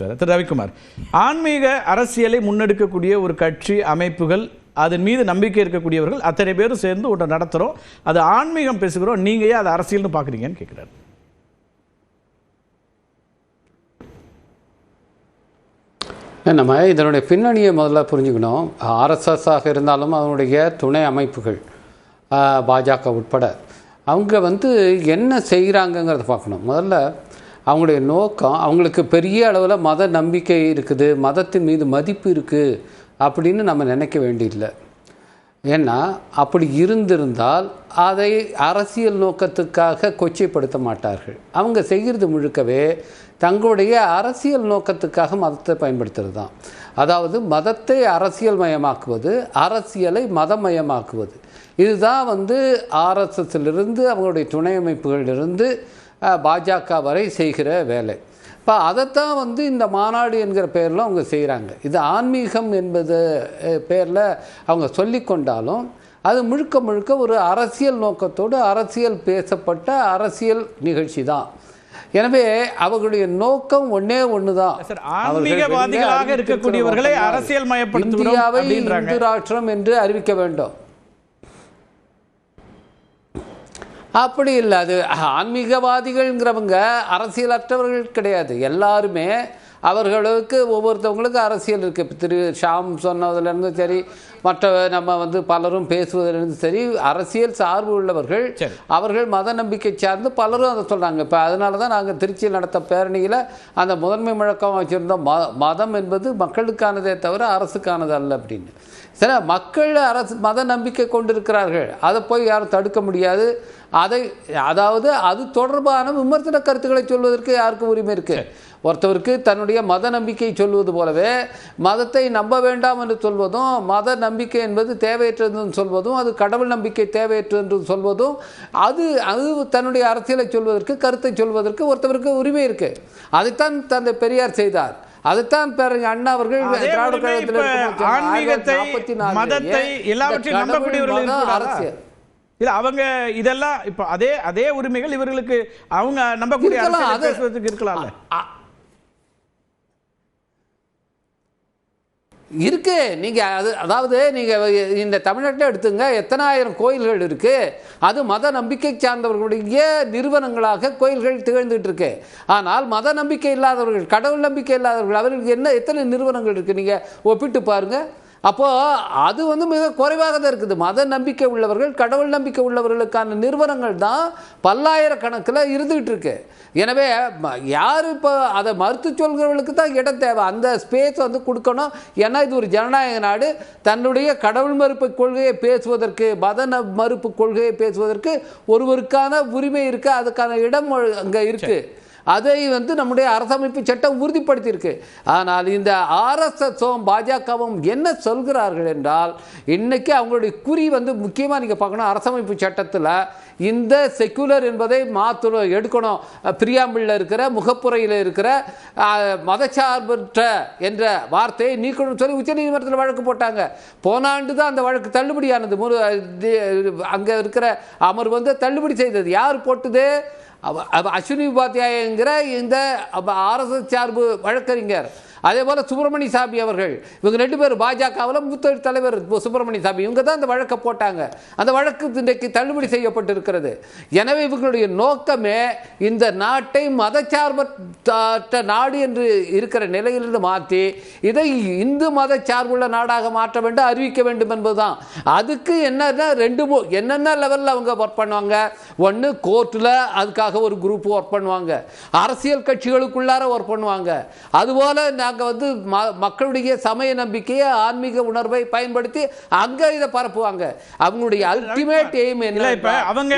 பேசிட்டு திரு ரவிக்குமார் ஆன்மீக அரசியலை முன்னெடுக்கக்கூடிய ஒரு கட்சி அமைப்புகள் அதன் மீது நம்பிக்கை இருக்கக்கூடியவர்கள் அத்தனை பேரும் சேர்ந்து ஒன்றை நடத்துகிறோம் அது ஆன்மீகம் பேசுகிறோம். நீங்க ஏன் அதை அரசியல்னு பார்க்குறீங்கன்னு கேட்குறாரு. நம்ம இதனுடைய பின்னணியை முதல்ல புரிஞ்சுக்கணும். ஆர்எஸ்எஸ்ஸாக இருந்தாலும் அதனுடைய துணை அமைப்புகள் ஆஹ், பாஜக உட்பட அவங்க வந்து என்ன செய்கிறாங்கங்கிறத பார்க்கணும். முதல்ல அவங்களுடைய நோக்கம் அவங்களுக்கு பெரிய அளவில் மத நம்பிக்கை இருக்குது மதத்தின் மீது மதிப்பு இருக்குது அப்படின்னு நம்ம நினைக்க வேண்டியதில்லை. ஏன்னா அப்படி இருந்திருந்தால் அதை அரசியல் நோக்கத்துக்காக கொச்சைப்படுத்த மாட்டார்கள். அவங்க செய்கிறது முழுக்கவே தங்களுடைய அரசியல் நோக்கத்துக்காக மதத்தை பயன்படுத்துறது தான் அதாவது மதத்தை அரசியல் மயமாக்குவது அரசியலை மதமயமாக்குவது. இதுதான் வந்து ஆர்எஸ்எஸ்லிருந்து அவங்களுடைய துணை அமைப்புகளிலிருந்து பாஜக வரை செய்கிற வேலை. இப்போ அதைத்தான் வந்து இந்த மாநாடு என்கிற பெயரில் அவங்க செய்கிறாங்க இது ஆன்மீகம் என்பது பேரில் அவங்க சொல்லி கொண்டாலும் அது முழுக்க முழுக்க ஒரு அரசியல் நோக்கத்தோடு அரசியல் பேசப்பட்ட அரசியல் நிகழ்ச்சி தான். எனவே அவர்களுடைய நோக்கம் ஒன்று தான் சார், ஆன்மீகவாதிகளாக இருக்கக்கூடியவர்களை அரசியல் இந்தியாவை. இந்து ராஷ்டிரம் என்று அறிவிக்க வேண்டும். அப்படி இல்லை அது ஆன்மீகவாதிகள்ங்கிறவங்க அரசியலற்றவர்கள் கிடையாது. எல்லாருமே அவர்களுக்கு ஒவ்வொருத்தவங்களுக்கு அரசியல் இருக்குது இப்போ திரு ஷாம் சொன்னதுலேருந்து சரி மற்ற நம்ம வந்து பலரும் பேசுவதிலிருந்து சரி அரசியல் சார்பு உள்ளவர்கள். அவர்கள் மத நம்பிக்கை சார்ந்து பலரும் அதை சொல்கிறாங்க இப்போ அதனால தான் நாங்கள் திருச்சியில் நடத்த பேரணியில் அந்த முதன்மை முழக்கம் வச்சுருந்தோம். ம மதம் என்பது மக்களுக்கானதே தவிர அரசுக்கானது அல்ல அப்படின்னு. சரி மக்கள் அரசு மத நம்பிக்கை கொண்டிருக்கிறார்கள். அதை போய் யாரும் தடுக்க முடியாது. அதை அதாவது அது தொடர்பான விமர்சன கருத்துக்களை சொல்வதற்கு யாருக்கும் உரிமை இருக்குது ஒருத்தவருக்கு தன்னுடைய மத நம்பிக்கை சொல்வது போலவே மதத்தை நம்ப வேண்டாம் என்று சொல்வதும் மத நம்பிக்கை என்பது தேவையற்றது சொல்வதும் அது கடவுள் நம்பிக்கை தேவையற்றது என்று சொல்வதும் அது அது தன்னுடைய அரசியலை சொல்வதற்கு கருத்தை சொல்வதற்கு ஒருத்தவருக்கு உரிமை இருக்கு. அதைத்தான் தந்தை பெரியார் செய்தார். பேரறிஞர் அண்ணா அவர்கள் அதே திராவிட உரிமை கழகத்தில் இப்ப இருக்கும்போது ஆன்மீகத்தை, 1944 மதத்தை, இந்த எல்லாவற்றையும் நம்பக்கூடியவர்கள்? அரசியல். இல்ல அவங்க இதெல்லாம் இப்ப அதே அதே உரிமைகள் இவர்களுக்கு அவங்க நம்பக்கூடிய அரசியலை பேசுவதற்கு இருக்கலாம்ல. இருக்குது நீங்கள் அது அதாவது நீங்கள் இந்த தமிழ்நாட்டில் எடுத்துங்க எத்தனாயிரம் கோயில்கள் இருக்குது அது மத நம்பிக்கை சார்ந்தவர்களுடைய நிறுவனங்களாக கோயில்கள் திகழ்ந்துகிட்டு இருக்கு. ஆனால் மத நம்பிக்கை இல்லாதவர்கள் கடவுள் நம்பிக்கை இல்லாதவர்கள் அவர்களுக்கு என்ன எத்தனை நிறுவனங்கள் இருக்குது நீங்கள் ஒப்பிட்டு பாருங்கள் அப்போது அது வந்து மிக குறைவாக தான் இருக்குது. மத நம்பிக்கை உள்ளவர்கள் கடவுள் நம்பிக்கை உள்ளவர்களுக்கான நிறுவனங்கள் தான் பல்லாயிரக்கணக்கில் இருந்துகிட்டு இருக்கு எனவே யார் இப்போ அதை மறுத்து சொல்கிறவர்களுக்கு தான் இடம் தேவை. அந்த ஸ்பேஸ் வந்து கொடுக்கணும். ஏன்னா இது ஒரு ஜனநாயக நாடு. தன்னுடைய கடவுள் மறுப்பு கொள்கையை பேசுவதற்கு மத மறுப்பு கொள்கையை பேசுவதற்கு ஒருவருக்கான உரிமை இருக்குது அதுக்கான இடம் அங்கே இருக்குது அதை வந்து நம்முடைய அரசமைப்பு சட்டம் உறுதிப்படுத்தியிருக்கு. ஆனால் இந்த ஆர்எஸ்எஸும் பாஜகவும் என்ன சொல்கிறார்கள் என்றால் இன்றைக்கி அவங்களுடைய குறி வந்து முக்கியமாக நீங்கள் பார்க்கணும் அரசமைப்பு சட்டத்தில் இந்த செக்குலர் என்பதை மாற்றணும் எடுக்கணும். பிரியாம்பிளில் இருக்கிற முகப்புரையில் இருக்கிற மதச்சார்பற்ற என்ற வார்த்தையை நீக்கணும்னு சொல்லி உச்சநீதிமன்றத்தில் வழக்கு போட்டாங்க. போன ஆண்டு தான் அந்த வழக்கு தள்ளுபடியானது. முரு அங்கே இருக்கிற அமர்வு வந்து தள்ளுபடி செய்தது. யார் போட்டது? அவ- அஸ்வினி உபாத்தியாயங்கிற இந்த ஆர்எஸ்எஸ் சார்பு வழக்கறிஞர். அதே போல் சுப்பிரமணி சாமி அவர்கள் இவங்க ரெண்டு பேர் பாஜகவில் மூத்த தலைவர் சுப்பிரமணி சாமி இவங்க தான் அந்த வழக்கை போட்டாங்க. அந்த வழக்கு இன்றைக்கு தள்ளுபடி செய்யப்பட்டிருக்கிறது. எனவே இவங்களுடைய நோக்கமே இந்த நாட்டை மதச்சார்பற்ற நாடு என்று இருக்கிற நிலையிலிருந்து மாற்றி இதை இந்து மத சார்புள்ள நாடாக மாற்ற வேண்டும் அறிவிக்க வேண்டும் என்பதுதான். அதுக்கு என்னன்னா ரெண்டு மூ- என்னென்ன லெவலில் அவங்க ஒர்க் பண்ணுவாங்க? ஒன்று கோர்ட்டில் அதுக்காக ஒரு குரூப் ஒர்க் பண்ணுவாங்க. அரசியல் கட்சிகளுக்குள்ளார ஒர்க் பண்ணுவாங்க. அதுபோல் நாங்கள் வந்து ம- மக்களுடைய சமய நம்பிக்கையை ஆன்மீக உணர்வை பயன்படுத்தி அங்கே இதை பரப்புவாங்க. அவங்களுடைய அல்டிமேட் எய்ம் என்ன இப்ப அவங்க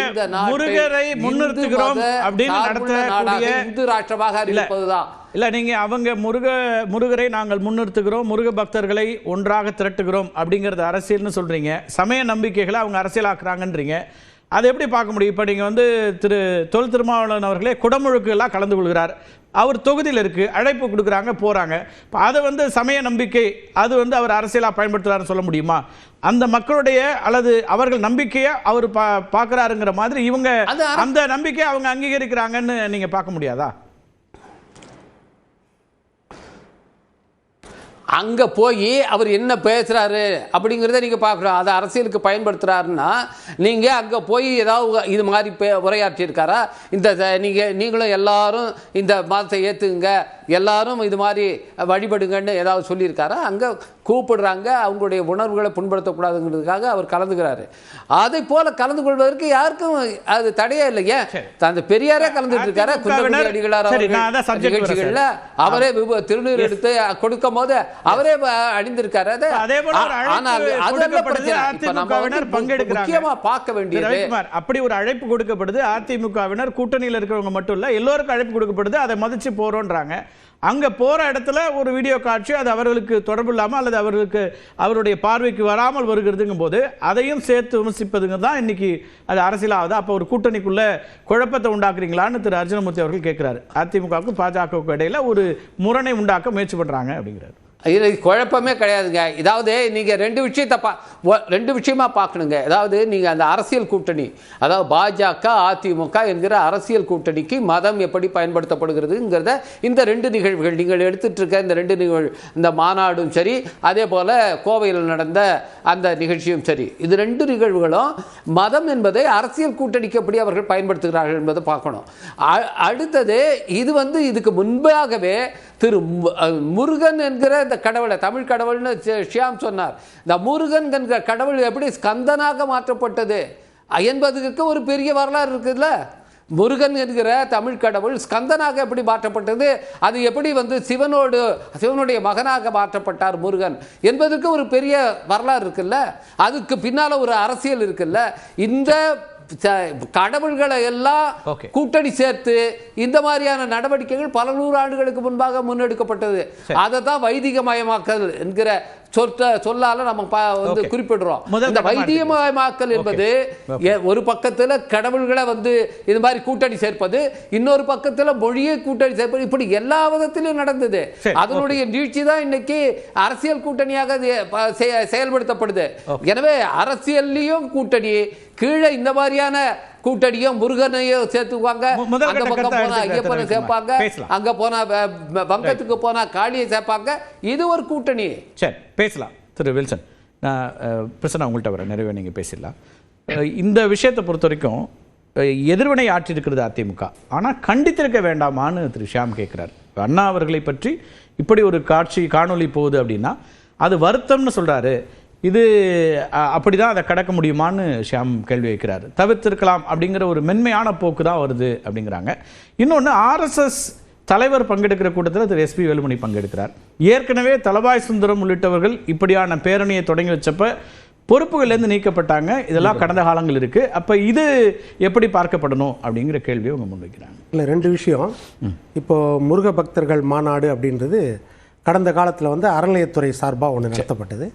முருகரை முன்னிறுத்துகிறோம் அப்படின்னு நடத்தக்கூடிய- இந்து ராஷ்டிரமாக அறிவிப்பதுதான். இல்ல நீங்க அவங்க முருக முருகரை நாங்கள் முன்னிறுத்துகிறோம் முருக பக்தர்களை ஒன்றாக திரட்டுகிறோம் அப்படிங்கறது அரசியல்னு சொல்றீங்க. சமய நம்பிக்கைகளை அவங்க அரசியலாக்குறாங்கன்றீங்க. அதை எப்படி பார்க்க முடியும்? இப்போ நீங்கள் வந்து திரு தொல் திருமாவளவன் அவர்களே குடமுழுக்கு எல்லாம் கலந்து கொள்கிறார். அவர் தொகுதியில் இருக்கு அழைப்பு கொடுக்குறாங்க போறாங்க. இப்போ அதை வந்து சமய நம்பிக்கை அது வந்து அவர் அரசியலாக பயன்படுத்துறாருன்னு சொல்ல முடியுமா? அந்த மக்களுடைய அல்லது அவர்கள் நம்பிக்கையை அவர் பா பார்க்குறாருங்கிற மாதிரி இவங்க அந்த நம்பிக்கையை அவங்க அங்கீகரிக்கிறாங்கன்னு நீங்க பார்க்க முடியாதா? அங்கே போய் அவர் என்ன பேசுகிறாரு அப்படிங்கிறத நீங்கள் பார்க்குறோம் அதை அரசியலுக்கு பயன்படுத்துகிறாருன்னா நீங்கள் அங்கே போய் ஏதாவது இது மாதிரி பே உரையாற்றியிருக்காரா? இந்த நீங்கள் நீங்களும் எல்லாரும் இந்த மதத்தை ஏற்றுங்க எல்லாரும் இது மாதிரி வழிபடுங்கன்னு ஏதாவது சொல்லியிருக்காரா? அங்கே கூப்பிடுறாங்க. அவங்களுடைய உணர்வுகளை புண்படுத்தக்கூடாதுங்கிறதுக்காக அவர் கலந்துக்கிறாரு. அதை போல கலந்து கொள்வதற்கு யாருக்கும் அது தடையே இல்லையே அந்த பெரியாரே கலந்துட்டு இருக்காரு குன்றக்குடி அடிகளார் நிகழ்ச்சிகள்ல அவரே திருநீர் எடுத்து கொடுக்கும் போது அவரே அணிந்திருக்காரு. அது ஆனால் அது அல்ல கொடுக்கப்படுது, பிரச்சனை? இப்ப நம்ம அதிமுகவினர். முக்கியமா பார்க்க வேண்டியது அப்படி ஒரு அழைப்பு கொடுக்கப்படுது. அதிமுகவினர் கூட்டணியில் இருக்கிறவங்க மட்டும் இல்ல எல்லோருக்கும் அழைப்பு கொடுக்கப்படுது. அதை மதிச்சு போறோன்றாங்க. அங்கே போகிற இடத்துல ஒரு வீடியோ காட்சி அது அவர்களுக்கு தொடர்பு இல்லாமல் அல்லது அவர்களுக்கு அவருடைய பார்வைக்கு வராமல் வருகிறதுங்கும் போது அதையும் சேர்த்து விமர்சிப்பதுங்க தான் இன்னைக்கு அது அரசியலாகுது அப்போ ஒரு கூட்டணிக்குள்ளே குழப்பத்தை உண்டாக்குறீங்களான்னு திரு அர்ஜுனமூர்த்தி அவர்கள் கேட்குறாரு அதிமுகவுக்கும் பாஜகவுக்கும் இடையில ஒரு முரணை உண்டாக்க முயற்சி பண்ணுறாங்க அப்படிங்கிறாரு. இது குழப்பமே கிடையாதுங்க. இதாவது நீங்கள் ரெண்டு விஷயத்தை பா ரெண்டு விஷயமா பார்க்கணுங்க. அதாவது நீங்கள் அந்த அரசியல் கூட்டணி அதாவது பாஜக அதிமுக என்கிற அரசியல் கூட்டணிக்கு மதம் எப்படி பயன்படுத்தப்படுகிறதுங்கிறத இந்த ரெண்டு நிகழ்வுகள் நீங்கள் எடுத்துகிட்டு இருக்க இந்த ரெண்டு நிகழ்வு இந்த மாநாடும் சரி அதே போல் கோவையில் நடந்த அந்த நிகழ்ச்சியும் சரி. இது ரெண்டு நிகழ்வுகளும் மதம் என்பதை அரசியல் கூட்டணிக்கு எப்படி அவர்கள் பயன்படுத்துகிறார்கள் என்பதை பார்க்கணும். அ- அடுத்தது இது வந்து இதுக்கு முன்பாகவே திரு முருகன் என்கிற இந்த கடவுளை தமிழ் கடவுள்னு ஷியாம் சொன்னார். இந்த முருகன் என்கிற கடவுள் எப்படி ஸ்கந்தனாக மாற்றப்பட்டது? என்பதுக்கு என்பதற்கு ஒரு பெரிய வரலாறு இருக்குதுல்ல? முருகன் என்கிற தமிழ் கடவுள் ஸ்கந்தனாக எப்படி மாற்றப்பட்டது? அது எப்படி வந்து சிவனோடு சிவனுடைய மகனாக மாற்றப்பட்டார் முருகன்? என்பதற்கு ஒரு பெரிய வரலாறு இருக்குல்ல? அதுக்கு பின்னால் ஒரு அரசியல் இருக்குல்ல? இந்த கடவுள்களை எல்லாம். கூட்டணி சேர்த்து இந்த மாதிரியான நடவடிக்கைகள் பல நூறு ஆண்டுகளுக்கு முன்பாக முன்னெடுக்கப்பட்டது அதை தான் வைதிகமயமாக்கல் என்கிற சொற்ற சொல்லால நம்ம வந்து. குறிப்பிடுறோம். இந்த வைத்தியமயமாக்கல் என்பது ஒரு பக்கத்துல கடவுள்களை வந்து இது மாதிரி கூட்டணி சேர்ப்பது இன்னொரு பக்கத்துல மொழியை கூட்டணி சேர்ப்பது இப்படி எல்லா விதத்திலும் நடந்தது. அதனுடைய நீட்சி தான் இன்னைக்கு அரசியல் கூட்டணியாக செயல்படுத்தப்படுது. எனவே அரசியல்லையும் கூட்டணி கீழே இந்த மாதிரியான கூட்டணியும் முருகனையும் சேர்த்துக்குவாங்க. அந்த பக்கம் போனா ஐயப்பனை சேர்ப்பாங்க. அங்க போனா வங்கத்துக்கு போனா காளியை சேர்ப்பாங்க. இது ஒரு கூட்டணி. சரி பேசலாம். திரு வில்சன் நான் அஹ், பிரசன்னா உங்கள்கிட்ட வரேன். நிறைவே நீங்கள் பேசிடலாம். இந்த விஷயத்தை பொறுத்த வரைக்கும் எதிர்வினை ஆற்றிருக்கிறது அதிமுக. ஆனால் கண்டித்திருக்க வேண்டாமான்னு திரு ஷியாம் கேட்குறாரு அண்ணா அவர்களை பற்றி இப்படி ஒரு காட்சி காணொளி போகுது அப்படின்னா அது வருத்தம்னு சொல்றாரு. இது அஹ், அப்படிதான் அதை கடக்க முடியுமான்னு ஷியாம் கேள்வி வைக்கிறாரு. தவிர்த்திருக்கலாம் அப்படிங்கிற ஒரு மென்மையான போக்கு தான் வருது அப்படிங்கிறாங்க. இன்னொன்று ஆர்எஸ்எஸ் தலைவர் பங்கெடுக்கிற கூட்டத்தில் திரு எஸ்பி வேலுமணி பங்கெடுக்கிறார். ஏற்கனவே தலபாய் சுந்தரம் உள்ளிட்டவர்கள் இப்படியான பேரணியை தொடங்கி வச்சப்ப பொறுப்புகள்லேருந்து நீக்கப்பட்டாங்க. இதெல்லாம் கடந்த காலங்கள் இருக்கு. அப்ப இது எப்படி பார்க்கப்படணும் அப்படிங்கிற கேள்வியை அவங்க முன்வைக்கிறாங்க இல்லை ரெண்டு விஷயம். இப்போ முருக பக்தர்கள் மாநாடு அப்படின்றது கடந்த காலத்தில் வந்து அறநிலையத்துறை சார்பாக ஒன்று நடத்தப்பட்டது.